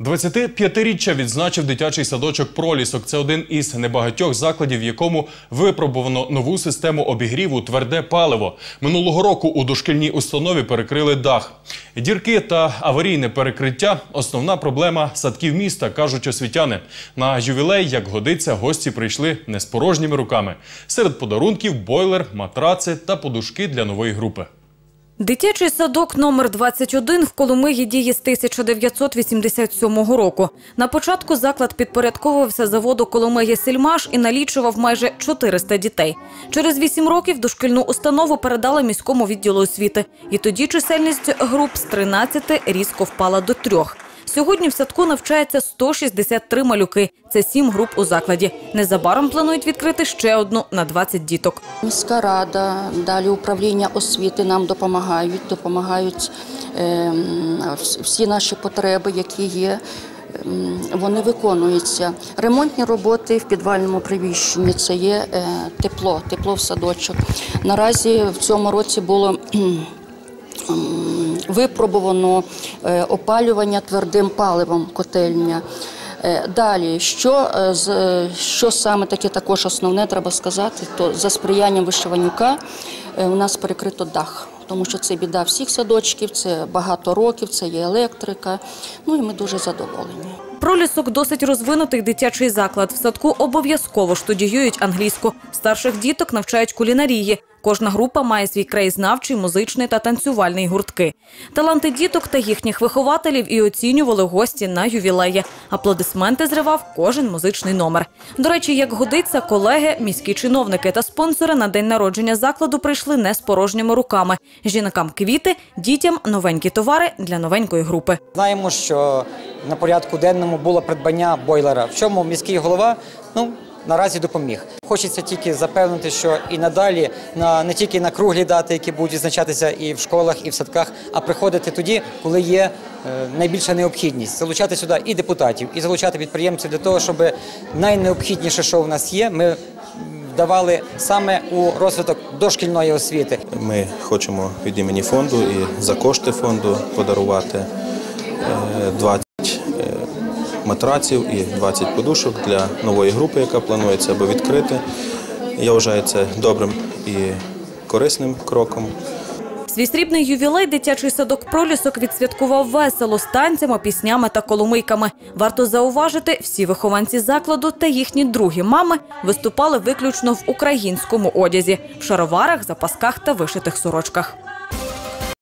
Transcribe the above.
25-річчя відзначив дитячий садочок Пролісок. Це один із небагатьох закладів, в якому випробувано нову систему обігріву тверде паливо. Минулого року у дошкільній установі перекрили дах. Дірки та аварійне перекриття основна проблема садків міста, кажуть освітяни. На ювілей, як годиться, гості прийшли не з порожніми руками. Серед подарунків бойлер, матраци та подушки для нової групи. Дитячий садок номер 21 в Коломиї діє з 1987 року. На початку заклад підпорядковувався заводу Коломиї Сільмаш і налічував майже 400 дітей. Через 8 років дошкільну установу передали міському відділу освіти. І тоді чисельність груп з 13 різко впала до трьох. Сьогодні в садку навчається 163 малюки. Це сім груп у закладі. Незабаром планують відкрити ще одну на 20 діток. Міська рада, далі управління освіти нам допомагають, допомагають ем, всі наші потреби, які є. ем, Вони виконуються. Ремонтні роботи в підвальному приміщенні це є е, тепло, тепло в садочок. Наразі в цьому році було випробувано е, опалювання твердим паливом котельня. Е, Далі, що, е, що саме таке також основне, треба сказати, то за сприянням Вишиванюка у нас перекрито дах, тому що це біда всіх садочків, це багато років, це є електрика. Ну і ми дуже задоволені. Пролісок досить розвинутий дитячий заклад. В садку обов'язково штудіюють англійську. Старших діток навчають кулінарії. Кожна група має свій краєзнавчий, музичний та танцювальний гуртки. Таланти діток та їхніх вихователів і оцінювали гості на ювілеї. Аплодисменти зривав кожен музичний номер. До речі, як годиться, колеги, міські чиновники та спонсори на день народження закладу прийшли не з порожніми руками. Жінкам квіти, дітям новенькі товари для новенької групи. Знаємо, що на порядку денному було придбання бойлера, в чому міський голова ну, наразі допоміг. Хочеться тільки запевнити, що і надалі на не тільки на круглі дати, які будуть відзначатися і в школах, і в садках, а приходити тоді, коли є е, найбільша необхідність залучати сюди і депутатів, і залучати підприємців для того, щоб найнеобхідніше, що в нас є, ми давали саме у розвиток дошкільної освіти. Ми хочемо від імені фонду і за кошти фонду подарувати е, 20 е, матраців і 20 подушок для нової групи, яка планується або відкрити. Я вважаю це добрим і корисним кроком. Свій срібний ювілей дитячий садок пролісок відсвяткував весело з танцями, піснями та коломийками. Варто зауважити, всі вихованці закладу та їхні другі мами виступали виключно в українському одязі в шароварах, запасках та вишитих сорочках.